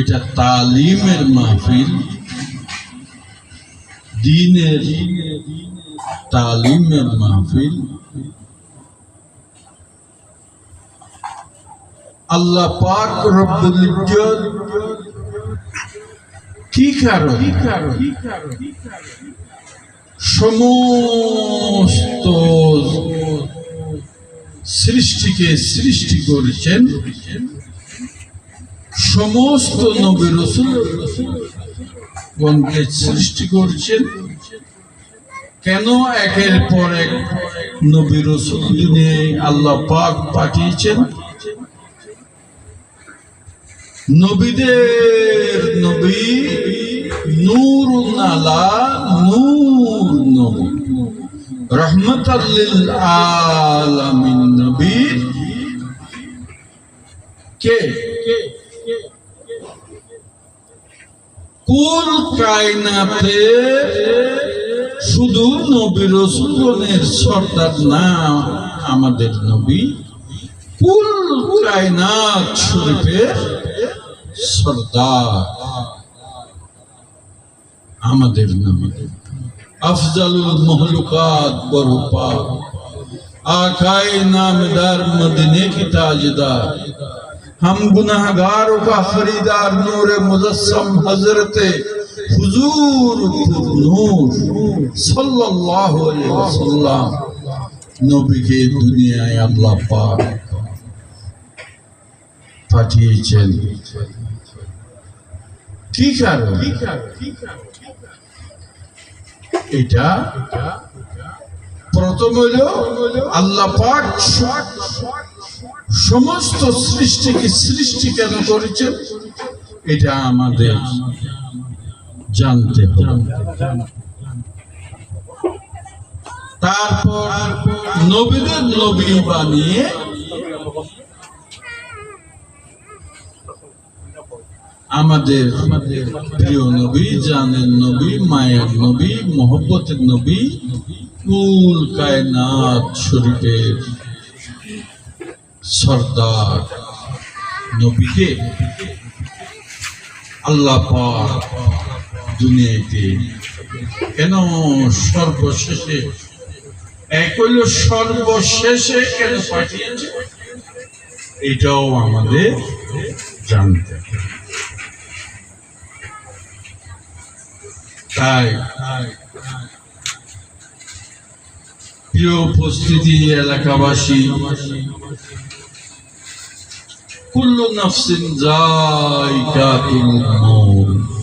এটা তালিমের মাহফিল, দিনের তালিমের মাহফিল। আল্লাহ পাক রব্বুল কি কারণ? সমস্ত সৃষ্টিকে সৃষ্টি করেছেন। সমস্ত নবী রসুল গণকে সৃষ্টি করছেন। কেন একের পর এক নবী রসুল নিয়ে আল্লাহ পাক পাঠিয়েছেন? নবীদের নবী নূর নালা নূর নবী রহমতাল্লিল আলামিন নবী কে? কুল কায়নাতে শুধু নবী রসুলের সর্দার না আমাদের নবী? কুল কায়নাত শরীফের সর্দার আমাদের নবী? আফজালুল মহলুকাত বড় পাক। আকায় নামদার মদিনে কি তাজদার? ہم گناہگاروں کا خریدار نور مجسم حضرت حضور نور صلی اللہ علیہ وسلم نبی کے دنیا اللہ پاک পাঠিয়েছেন ঠিক আর এটা প্রথম হইল আল্লাহ পাক সমস্ত সৃষ্টিকে সৃষ্টি কেন করেছেন এটা আমাদের জানতে তারপর নবীদের নবী বানিয়ে আমাদের প্রিয় নবী, জানের নবী, মায়ের নবী, মোহব্বতের নবী, কুল কায়নাত শরীফের সর্দার, নবীকে আল্লাহ দুনিয়াতে কেন সর্বশেষে, এক হইল সর্বশেষে কেন পাঠিয়েছে এটাও আমাদের জানতে। তাই প্রিয় উপস্থিতি এলাকাবাসী কুল্লু নাফসিন জায়গাতুল মউত